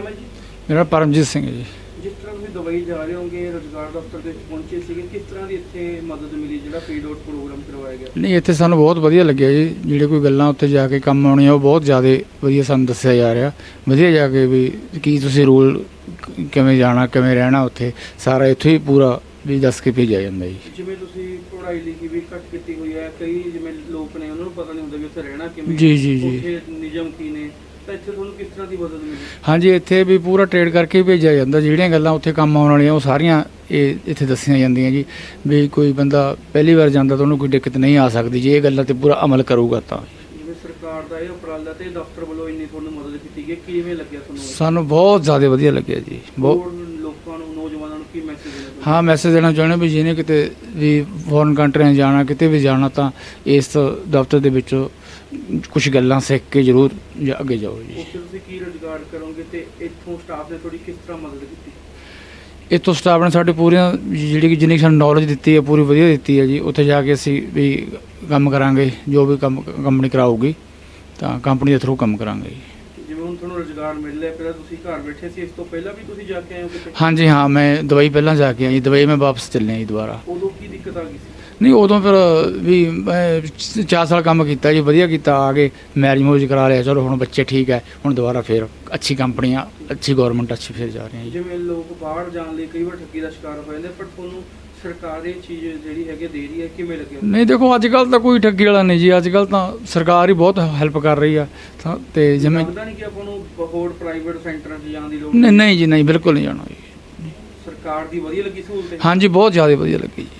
ਨਾਮ ਹੈ ਜੀ? ਮੇਰਾ ਪਰਮਜੀਤ ਸਿੰਘ ਹੈ ਜੀ। ਜਿਸ ਤਰ੍ਹਾਂ ਤੁਸੀਂ ਦੁਬਈ ਜਾ ਰਹੇ ਹੋਗੇ ਰੋਜ਼ਗਾਰ ਦਫ਼ਤਰ ਦੇ ਵਿੱਚ ਪਹੁੰਚੇ ਸੀਗੇ ਕਿਸ ਤਰ੍ਹਾਂ ਦੀ ਇੱਥੇ ਮਦਦ ਮਿਲੀ ਜਿਹੜਾ ਫੀਡ ਆਊਟ ਪ੍ਰੋਗਰਾਮ ਕਰਵਾਇਆ ਗਿਆ? ਨਹੀਂ ਇੱਥੇ ਸਾਨੂੰ ਬਹੁਤ ਵਧੀਆ ਲੱਗਿਆ ਜੀ। ਜਿਹੜੇ ਕੋਈ ਗੱਲਾਂ ਉੱਥੇ ਜਾ ਕੇ ਕੰਮ ਆਉਣੀਆਂ ਉਹ ਬਹੁਤ ਜ਼ਿਆਦਾ ਵਧੀਆ ਸਾਨੂੰ ਦੱਸਿਆ ਜਾ ਰਿਹਾ। ਵਧੀਆ ਜਾ ਕੇ ਵੀ ਕੀ ਤੁਸੀਂ ਰੂਲ ਕਿਵੇਂ ਜਾਣਾ ਕਿਵੇਂ ਰਹਿਣਾ ਉੱਥੇ ਸਾਰਾ ਇੱਥੇ ਹੀ ਪੂਰਾ ਵੀ ਦੱਸ ਕੇ ਭੇਜਿਆ ਜਾਂਦਾ ਜੀ। ਜਿਵੇਂ ਤੁਸੀਂ ਪੜ੍ਹਾਈ ਲਿਖੀ ਵੀ ਘੱਟ ਕੀਤੀ ਹੋਈ ਹੈ ਕਈ ਜਿਵੇਂ ਲੋਕ ਨੇ ਉਹਨਾਂ ਨੂੰ ਪਤਾ ਨਹੀਂ ਹੁੰਦਾ ਵੀ ਉੱਥੇ ਰਹਿਣਾ ਕਿਵੇਂ ਜੀ, ਜੀ, ਜੀ। ਉੱਥੇ ਨਿਯਮ ਕੀ ਨੇ। ਤਾਂ ਇੱਥੇ ਤੁਹਾਨੂੰ ਕਿਸ ਤਰ੍ਹਾਂ ਦੀ ਮਦਦ ਮਿਲੀ? ਹਾਂਜੀ ਇੱਥੇ ਵੀ ਪੂਰਾ ਟ੍ਰੇਡ ਕਰਕੇ ਹੀ ਭੇਜਿਆ ਜਾਂਦਾ। ਜਿਹੜੀਆਂ ਗੱਲਾਂ ਉੱਥੇ ਕੰਮ ਆਉਣ ਵਾਲੀਆਂ ਉਹ ਸਾਰੀਆਂ ਇਹ ਇੱਥੇ ਦੱਸੀਆਂ ਜਾਂਦੀਆਂ ਜੀ। ਵੀ ਕੋਈ ਬੰਦਾ ਪਹਿਲੀ ਵਾਰ ਜਾਂਦਾ ਤਾਂ ਉਹਨੂੰ ਕੋਈ ਦਿੱਕਤ ਨਹੀਂ ਆ ਸਕਦੀ ਜੇ। ਇਹ ਗੱਲਾਂ ਤੇ ਪੂਰਾ ਅਮਲ ਕਰੂਗਾ ਤਾਂ। ਜਿਵੇਂ ਸਰਕਾਰ ਦਾ ਇਹ ਉਪਰਾਲਾ ਤੇ ਦਫ਼ਤਰ ਵੱਲੋਂ ਇੰਨੀ ਤੁਹਾਨੂੰ ਮਦਦ ਕੀਤੀ ਗਈ ਕਿਵੇਂ ਲੱਗਿਆ ਤੁਹਾਨੂੰ? ਸਾਨੂੰ ਬਹੁਤ ਜ਼ਿਆਦਾ ਵਧੀਆ ਲੱਗਿਆ ਜੀ। ਬਹੁਤ ਹੋਰ ਲੋਕਾਂ ਨੂੰ ਨੌਜਵਾਨਾਂ ਨੂੰ ਕੀ ਮੈਸੇਜ ਦੇਣਾ ਚਾਹੁੰਦੇ ਹਾਂ ਮੈਸੇਜ ਦੇਣਾ ਚਾਹੁੰਦੇ ਵੀ ਜਿਹਨੇ ਕਿਤੇ ਵੀ ਫੋਰਨ ਕੰਟਰੀਆਂ ਜਾਣਾ ਕਿਤੇ ਵੀ ਜਾਣਾ ਤਾਂ ਇਸ ਦਫ਼ਤਰ ਦੇ ਵਿੱਚ ਕੁਝ ਗੱਲਾਂ ਸਿੱਖ ਕੇ ਜ਼ਰੂਰ ਜਾ- ਅੱਗੇ ਜਾਓ ਜੀ। ਉੱਥੇ ਤੁਸੀਂ ਕੀ ਰੋਜ਼ਗਾਰ ਕਰੋਗੇ ਤੇ ਇੱਥੋਂ ਸਟਾਫ ਨੇ ਤੁਹਾਡੀ ਕਿਸ ਤਰ੍ਹਾਂ ਮਦਦ ਕੀਤੀ? ਇੱਥੋਂ ਸਟਾਫ ਨੇ ਸਾਡੇ ਪੂਰੀਆਂ ਜਿਹੜੀ ਕਿ ਜਿੰਨੀ ਕੁ ਸਾਨੂੰ ਨੌਲੇਜ ਦਿੱਤੀ ਹੈ ਪੂਰੀ ਵਧੀਆ ਦਿੱਤੀ ਹੈ ਜੀ। ਉੱਥੇ ਜਾ ਕੇ ਅਸੀਂ ਵੀ ਕੰਮ ਕਰਾਂਗੇ ਜੋ ਵੀ ਕੰਮ ਕੰਪਨੀ ਕਰਾਊਗੀ ਤਾਂ ਕੰਪਨੀ ਦੇ ਥਰੂ ਕੰਮ ਕਰਾਂਗੇ ਜੀ। ਤੁਹਾਨੂੰ ਰੋਜ਼ਗਾਰ ਮਿਲ ਰਿਹਾ ਪਹਿਲਾਂ ਤੁਸੀਂ ਘਰ ਬੈਠੇ ਸੀ ਇਸ ਤੋਂ ਪਹਿਲਾਂ ਵੀ ਤੁਸੀਂ ਜਾ ਕੇ ਆਏ ਹੋ ਕਿਤੇ? ਹਾਂਜੀ ਹਾਂ ਮੈਂ ਦੁਬਈ ਪਹਿਲਾਂ ਜਾ ਕੇ ਆਈ ਦੁਬਈ ਮੈਂ ਵਾਪਸ ਚੱਲਿਆ ਜੀ ਦੁਬਾਰਾ। ਉਦੋਂ ਕੀ ਦਿੱਕਤ ਆ ਗਈ ਸੀ? ਨਹੀਂ ਉਦੋਂ ਫਿਰ ਵੀ ਮੈਂ ਚਾਰ ਸਾਲ ਕੰਮ ਕੀਤਾ ਜੀ ਵਧੀਆ ਕੀਤਾ ਆ ਕੇ ਮੈਰਿਜ ਮੂਜ ਕਰਾ ਲਿਆ ਚਲੋ ਹੁਣ ਬੱਚੇ ਠੀਕ ਹੈ ਹੁਣ ਦੁਬਾਰਾ ਫਿਰ ਅੱਛੀ ਕੰਪਨੀਆਂ ਅੱਛੀ ਗਵਰਨਮੈਂਟ ਅੱਛੀ ਫਿਰ ਜਾ ਰਹੇ ਹਾਂ ਜੀ। ਜਿਵੇਂ ਲੋਕ ਬਾਹਰ ਜਾਣ ਲਈ ਕਈ ਵਾਰ ਠੱਗੀ ਦਾ ਸ਼ਿਕਾਰ ਹੋ ਜਾਂਦੇ ਪਰ ਤੁਹਾਨੂੰ ਸਰਕਾਰ ਇਹ ਚੀਜ਼ ਜਿਹੜੀ ਹੈਗੀ ਦੇ ਰਹੀ ਹੈ ਕਿਵੇਂ ਲੱਗਿਆ ਨਹੀਂ ਦੇਖੋ ਅੱਜ ਕੱਲ ਤਾਂ ਕੋਈ ਠੱਗੀ ਵਾਲਾ ਨਹੀਂ ਜੀ ਅੱਜ ਕੱਲ ਤਾਂ ਸਰਕਾਰ ਹੀ ਬਹੁਤ ਹੈਲਪ ਕਰ ਰਹੀ ਆ ਤਾਂ ਤੇ ਜਿਵੇਂ ਲੱਗਦਾ ਨਹੀਂ ਕਿ ਆਪਾਂ ਨੂੰ ਹੋਰ ਪ੍ਰਾਈਵੇਟ ਸੈਂਟਰਾਂ 'ਚ ਜਾਣ ਦੀ ਲੋੜ ਨਹੀਂ? ਨਹੀਂ ਜੀ ਨਹੀਂ ਬਿਲਕੁਲ ਨਹੀਂ ਜਾਣਾ ਜੀ। ਸਰਕਾਰ ਦੀ ਵਧੀਆ ਲੱਗੀ ਸਹੂਲਤ? ਹਾਂਜੀ ਬਹੁਤ ਜ਼ਿਆਦਾ ਵਧੀਆ ਲੱਗੀ ਜੀ।